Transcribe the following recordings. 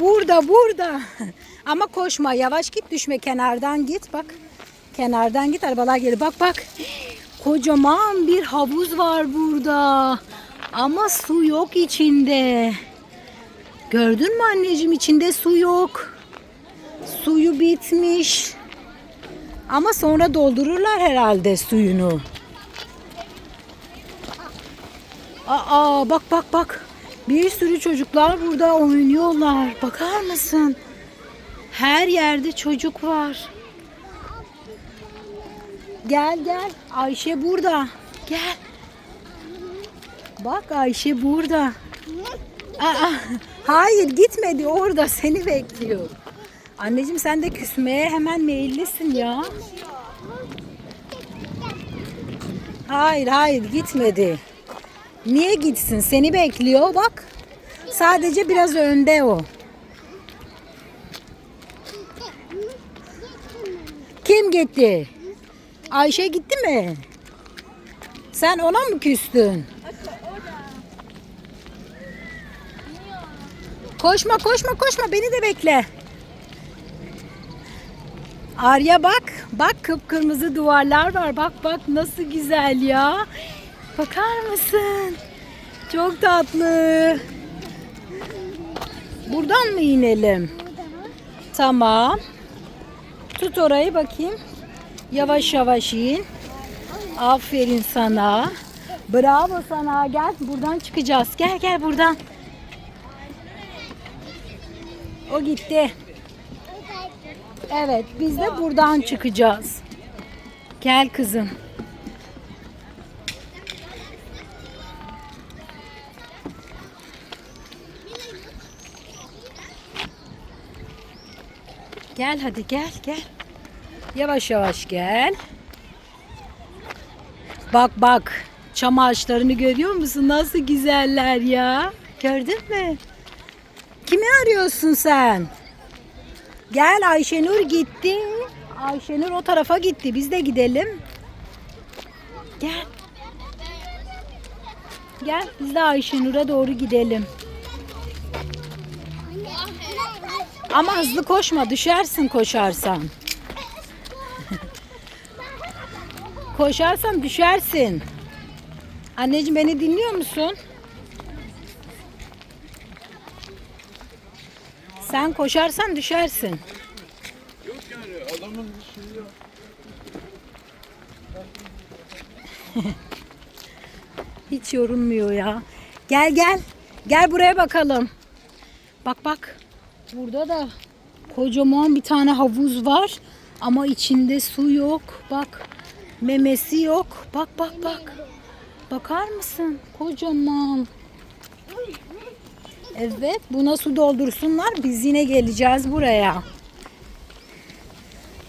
Burada burada. Ama koşma yavaş git düşme kenardan git bak. Kenardan git arabalar gelir. Bak bak. Kocaman bir havuz var burada. Ama su yok içinde. Gördün mü anneciğim içinde su yok. Suyu bitmiş. Ama sonra doldururlar herhalde suyunu. Aa bak bak bak. Bir sürü çocuklar burada oynuyorlar. Bakar mısın? Her yerde çocuk var. Gel gel. Ayşe burada. Gel. Bak Ayşe burada. Aa, hayır gitmedi orada seni bekliyor. Anneciğim sen de küsmeye hemen meyillisin ya. Hayır hayır gitmedi. Niye gitsin? Seni bekliyor bak. Sadece biraz önde o. Kim gitti? Ayşe gitti mi? Sen ona mı küstün? Koşma koşma koşma beni de bekle. Arya bak. Bak kıpkırmızı duvarlar var. Bak bak nasıl güzel ya. Bakar mısın? Çok tatlı. Buradan mı inelim? Tamam. Tut orayı bakayım. Yavaş yavaş in. Aferin sana. Bravo sana. Gel buradan çıkacağız. Gel gel buradan. O gitti. Evet biz de buradan çıkacağız. Gel kızım. Gel hadi gel gel. Yavaş yavaş gel. Bak bak. Çam ağaçlarını görüyor musun? Nasıl güzeller ya. Gördün mü? Kimi arıyorsun sen? Gel Ayşenur gitti. Ayşenur o tarafa gitti. Biz de gidelim. Gel. Gel biz de Ayşenur'a doğru gidelim. Ama hızlı koşma düşersin koşarsan. koşarsan düşersin. Anneciğim beni dinliyor musun? Sen koşarsan düşersin. Yok yani adamın bir şeyi yok. Hiç yorulmuyor ya. Gel gel. Gel buraya bakalım. Bak bak. Burada da kocaman bir tane havuz var. Ama içinde su yok. Bak. Memesi yok. Bak bak bak. Bakar mısın? Kocaman. Evet. Buna su doldursunlar. Biz yine geleceğiz buraya.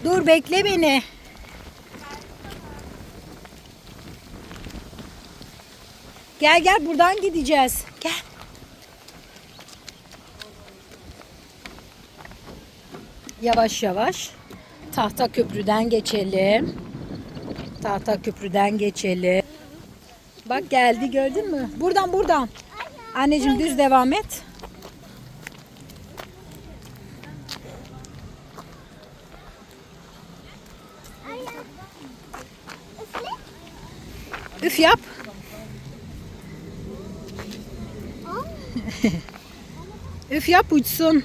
Dur bekle beni. Gel gel buradan gideceğiz. Gel. Yavaş yavaş tahta köprüden geçelim. Tahta köprüden geçelim. Bak geldi gördün mü? Buradan buradan. Anneciğim düz devam et. Üf yap. Üf yap uçsun.